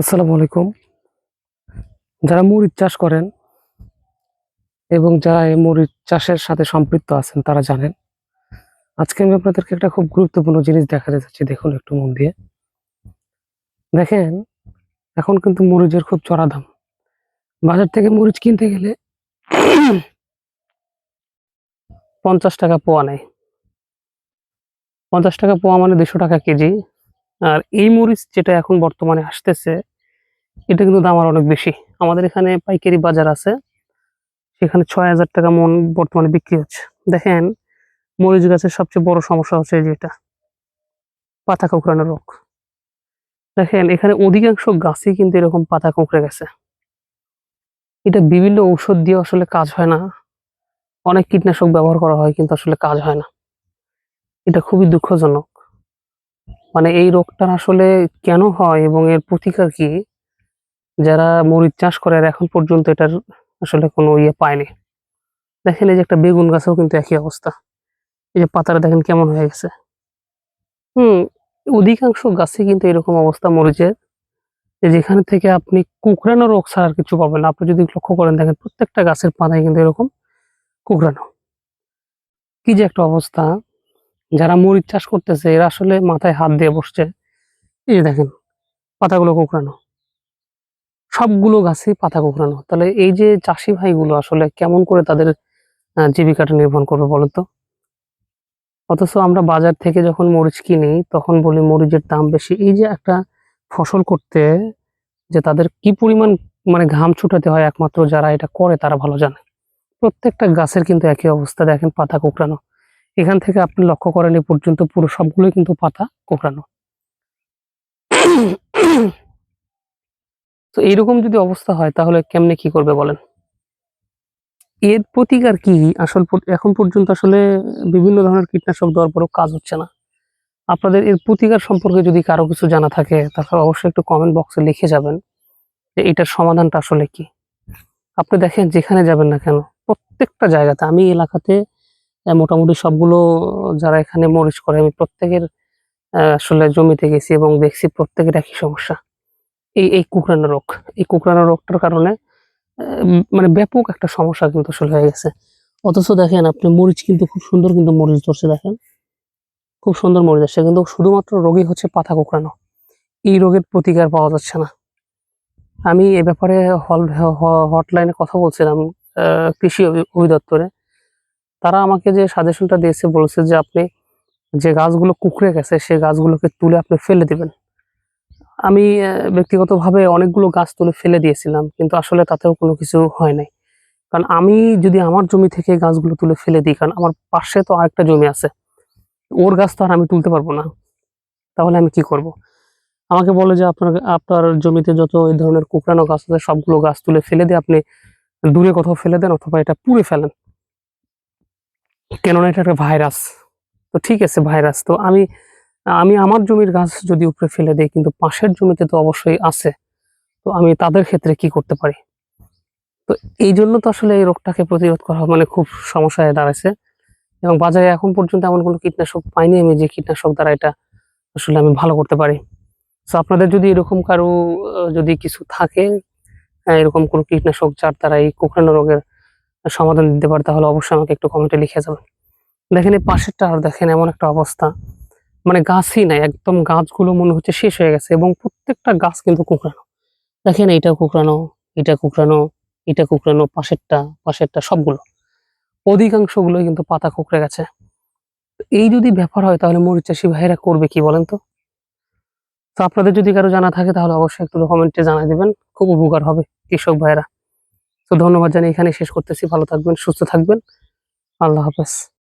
আসসালামু আলাইকুম। যারা মরিচ চাষ করেন এবং যারা এই মরিচ চাষের সাথে সম্পৃক্ত আছেন, তারা জানেন। আজকে আমি আপনাদেরকে একটা খুব গুরুত্বপূর্ণ জিনিস দেখাতে যাচ্ছি, দেখুন একটু মন দিয়ে। দেখেন, এখন কিন্তু মরিচের খুব চড়া দাম। বাজার থেকে মরিচ কিনতে গেলে পঞ্চাশ টাকা পোয়া নেয়। পঞ্চাশ টাকা পোয়া মানে দুশো টাকা কেজি। আর এই মরিচ যেটা এখন বর্তমানে আসতেছে, এটা কিন্তু দাম আর অনেক বেশি। আমাদের এখানে পাইকারি বাজার আছে, সেখানে ছয় হাজার টাকা মন বর্তমানে বিক্রি হচ্ছে। দেখেন, মরিচ গাছের সবচেয়ে বড় সমস্যা হচ্ছে যেটা পাতা কোঁকড়ানো রোগ। দেখেন, এখানে অধিকাংশ গাছই কিন্তু এরকম পাতা কোঁকড়ে গেছে। এটা বিভিন্ন ঔষধ দিয়ে আসলে কাজ হয় না। অনেক কীটনাশক ব্যবহার করা হয় কিন্তু আসলে কাজ হয় না। এটা খুবই দুঃখজনক। মানে এই রোগটা আসলে কেন হয় এবং এর প্রতিকার কি? যারা মরিচ চাষ করে আর এখন পর্যন্ত এটার আসলে কোনো ইয়ে পায়নি। দেখেন এই যে একটা বেগুন গাছেও কিন্তু একই অবস্থা। এই যে পাতাটা দেখেন কেমন হয়ে গেছে। হুম, অধিকাংশ গাছে কিন্তু এরকম অবস্থা মরিচের। যেখানে থেকে আপনি কুকরানো রোগ ছাড়া আর কিছু পাবেন না। আপনি যদি লক্ষ্য করেন দেখেন প্রত্যেকটা গাছের পাতায় কিন্তু এরকম কুকরানো কি যে একটা অবস্থা। যারা মরিচ চাষ করতেছে, এরা আসলে মাথায় হাত দিয়ে বসছে। এই দেখেন, পাতাগুলো কুকরানো সবগুলো গাছে পাতা কোঁকড়ানো। তাহলে এই যে চাষি ভাইগুলো আসলে কেমন করে তাদের জীবিকাটা নির্ভর করবে বলো তো? অথচ আমরা বাজার থেকে যখন মরিচ কিনি, তখন বলি মরিচের দাম বেশি। এই যে একটা ফসল করতে যে তাদের কি পরিমাণ মানে ঘাম ছুটাতে হয়, একমাত্র যারা এটা করে, তারা ভালো জানে। প্রত্যেকটা গাছের কিন্তু একই অবস্থা। দেখেন পাতা কোঁকড়ানো। এখান থেকে আপনি লক্ষ্য করেন এ পর্যন্ত পুরো সবগুলোই কিন্তু পাতা কোঁকড়ানো। তো এইরকম যদি অবস্থা হয়, তাহলে কেমনে কি করবে বলেন? এর প্রতিকার কি? আসল এখন পর্যন্ত আসলে বিভিন্ন ধরনের কীটনাশক দেওয়ার পরেও কাজ হচ্ছে না। আপনাদের এর প্রতিকার সম্পর্কে যদি কারও কিছু জানা থাকে তাহলে অবশ্যই একটু কমেন্ট বক্সে লিখে যাবেন যে এটার সমাধানটা আসলে কি। আপনি দেখেন যেখানে যাবেন না কেন, প্রত্যেকটা জায়গাতে, আমি এলাকাতে মোটামুটি সবগুলো, যারা এখানে মরিচ করে, আমি প্রত্যেকের আসলে জমিতে গেছি এবং দেখছি প্রত্যেকের একই সমস্যা। এই এই কুকরানো রোগ, এই কুকরানো রোগটার কারণে মানে ব্যাপক একটা সমস্যা কিন্তু আসলে হয়ে গেছে। অথচ দেখেন আপনি, মরিচ কিন্তু খুব সুন্দর কিন্তু মরিচ ধরছে, দেখেন। খুব সুন্দর মরিচ আসছে, কিন্তু শুধুমাত্র রোগী হচ্ছে পাতা কুকরানো এই রোগের প্রতিকার পাওয়া যাচ্ছে না। আমি এ ব্যাপারে হল হটলাইনে কথা বলছিলাম কৃষি অভি- অধিদপ্তরে তারা আমাকে যে সাজেশনটা দিয়েছে, বলেছে যে আপনি যে গাছগুলো কুকড়ে গেছে, সেই গাছগুলোকে তুলে আপনি ফেলে দিবেন। আমি ব্যক্তিগতভাবে অনেকগুলো গাছ তুলে ফেলে দিয়েছিলাম, কিন্তু আসলে তাতেও কোনো কিছু হয় নাই। কারণ আমি যদি আমার জমি থেকে গাছগুলো তুলে ফেলে দিই, কারণ আমার পাশে তো আরেকটা জমি আছে, ওর গাছ তো আর আমি তুলতে পারব না। তাহলে আমি কি করব? আমাকে বলে যে আপনার আপনার জমিতে যত এই ধরনের কুকরানো গাছ আছে, সবগুলো গাছ তুলে ফেলে দিয়ে আপনি দূরে কোথাও ফেলে দেন, অথবা এটা পুড়ে ফেলেন। কেননা এটা একটা ভাইরাস। তো ঠিক আছে ভাইরাস। তো আমি আমি আমার জমির গাছ যদি উপরে ফেলে দিই কিন্তু পাশের জমিতে তো অবশ্যই আছে। তো আমি তাদের ক্ষেত্রে কি করতে পারি? তো এই জন্য তো আসলে এই রোগটাকে প্রতিরোধ করা মানে খুব সমস্যায় দাঁড়াচ্ছে এবং বাজারে এখন পর্যন্ত এমন কোনো কীটনাশক পাইনি আমি যে কীটনাশক দ্বারা এটা আসলে আমি ভালো করতে পারি। তো আপনাদের যদি এরকম কারও যদি কিছু থাকে আহ, এরকম কোনো কীটনাশক যার দ্বারা এই কোঁকড়ানো রোগের সমাধান দিতে পারে, তাহলে অবশ্যই আমাকে একটু কমেন্টে লিখে যাবেন। দেখেন এই পাশেরটা আর দেখেন এমন একটা অবস্থা। মানে গাছই নাই, একদম গাছগুলো মনে হচ্ছে শেষ হয়ে গেছে এবং প্রত্যেকটা গাছ কিন্তু কুকরানো দেখেন এইটা কুকরানো এটা কুকরানো এটা কুকরানো পাশেরটা পাশেরটা সবগুলো। অধিকাংশগুলো কিন্তু পাতা কুকড়ে গেছে। এই যদি ব্যাপার হয় তাহলে মরিচ চাষি ভাইরা করবে কি বলেন তো? তো আপনাদের যদি কারও জানা থাকে তাহলে অবশ্যই একটু কমেন্টে জানাই দিবেন, খুব উপকার হবে কৃষক ভাইরা ধন্যবাদ জানিয়ে এখানে শেষ করতেছি। ভালো থাকবেন সুস্থ থাকবেন। আল্লাহ হাফেজ।